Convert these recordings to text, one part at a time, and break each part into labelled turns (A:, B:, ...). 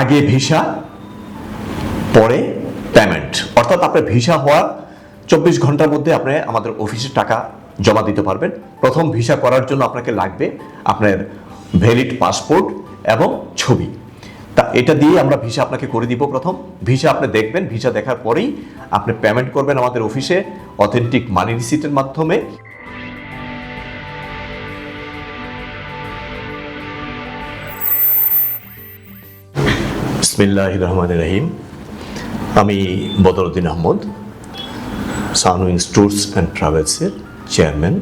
A: আগে ভিসা, পরে পেমেন্ট অর্থাৎ আপনার ভিসা হওয়ার চব্বিশ ঘণ্টার মধ্যে আপনি আমাদের অফিসে টাকা জমা দিতে পারবেন। প্রথম ভিসা করার জন্য আপনাকে লাগবে আপনার ভ্যালিড পাসপোর্ট এবং ছবি। তা এটা দিয়ে আমরা ভিসা আপনাকে করে দিব প্রথম। ভিসা আপনি দেখবেন, ভিসা দেখার পরেই আপনি পেমেন্ট করবেন আমাদের অফিসে অথেন্টিক মানি রিসিটের মাধ্যমে। বিসমিল্লাহ রহমান রহিম। আমি Badruddin Ahmed Sunwings tours and ট্রাভেলসের chairman.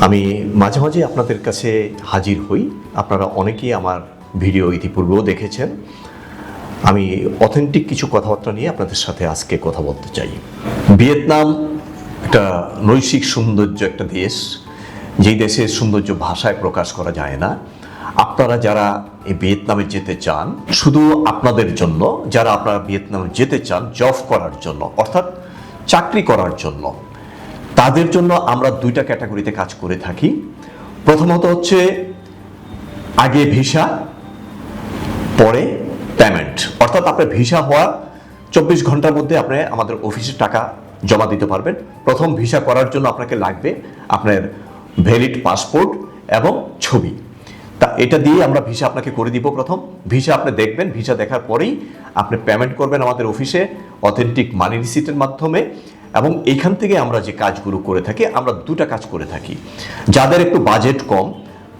A: আমি মাঝে মাঝে আপনাদের কাছে হাজির হই। আপনারা অনেকেই আমার ভিডিও ইতিপূর্বেও দেখেছেন। আমি অথেন্টিক কিছু কথাবার্তা নিয়ে আপনাদের সাথে আজকে কথা বলতে চাই। ভিয়েতনাম একটা নৈশিক সৌন্দর্য একটা দেশ। যেই দেশের সৌন্দর্য ভাষায় প্রকাশ করা যায় না আপনারা যারা এই ভিয়েতনামে যেতে চান, শুধু আপনাদের জন্য, যারা আপনারা ভিয়েতনামে যেতে চান, জব করার জন্য, অর্থাৎ চাকরি করার জন্য, তাদের জন্য আমরা দুইটা ক্যাটাগরিতে কাজ করে থাকি। প্রথমত হচ্ছে আগে ভিসা, পরে পেমেন্ট অর্থাৎ আপনার ভিসা হওয়ার চব্বিশ ঘণ্টার মধ্যে আপনি আমাদের অফিসে টাকা জমা দিতে পারবেন। প্রথম ভিসা করার জন্য আপনাকে লাগবে আপনার ভ্যালিড পাসপোর্ট এবং ছবি। এটা দিয়ে আমরা ভিসা আপনাকে করে দিব প্রথম। ভিসা আপনি দেখবেন ভিসা দেখার পরেই আপনি পেমেন্ট করবেন আমাদের অফিসে অথেন্টিক মানি রিসিটের মাধ্যমে এবং এইখান থেকে আমরা যে কাজগুলো করে থাকি, আমরা দুটা কাজ করে থাকি। যাদের একটু বাজেট কম,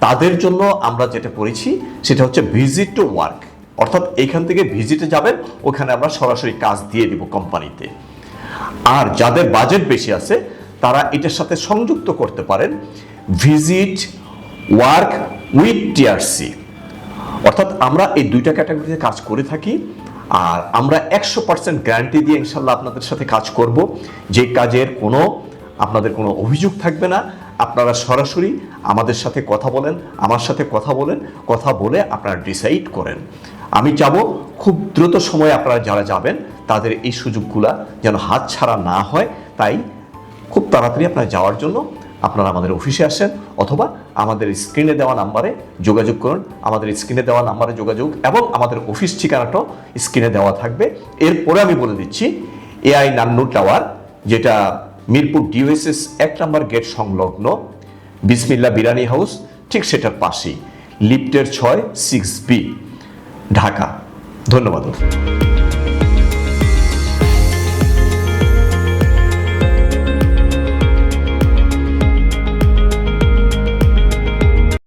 A: তাদের জন্য আমরা যেটা করেছি, সেটা হচ্ছে ভিজিট টু ওয়ার্ক অর্থাৎ এইখান থেকে ভিজিটে যাবেন, ওখানে আমরা সরাসরি কাজ দিয়ে দিব কোম্পানিতে আর যাদের বাজেট বেশি আছে, তারা এটার সাথে সংযুক্ত করতে পারেন। ভিজিট ওয়ার্ক উইথ টিআরসি অর্থাৎ আমরা এই দুইটা ক্যাটাগরিতে কাজ করে থাকি আর আমরা একশো পার্সেন্ট গ্যারান্টি দিয়ে ইনশাল্লাহ আপনাদের সাথে কাজ করব। যে কাজের কোনো, আপনাদের কোনো অভিযোগ থাকবে না, আপনারা সরাসরি আমাদের সাথে কথা বলেন, আমার সাথে কথা বলেন, কথা বলে আপনারা ডিসাইড করেন। আমি চাবো খুব দ্রুত সময়ে আপনারা যারা যাবেন, তাদের এই সুযোগগুলা যেন হাত ছাড়া না হয়। তাই খুব তাড়াতাড়ি আপনারা যাওয়ার জন্য আপনারা আমাদের অফিসে আসেন অথবা আমাদের স্ক্রিনে দেওয়া নাম্বারে যোগাযোগ করুন। আমাদের স্ক্রিনে দেওয়া নাম্বারে যোগাযোগ এবং আমাদের অফিস ঠিকানাটাও স্ক্রিনে দেওয়া থাকবে। এরপরে আমি বলে দিচ্ছি, এআই নান্নু টাওয়ার, যেটা মিরপুর ডিওএসএস এক নম্বর গেট সংলগ্ন বিসমিল্লা বিরানি হাউস, ঠিক সেটার পাশেই। লিফটের ছয়, সিক্স বি, ঢাকা। ধন্যবাদ।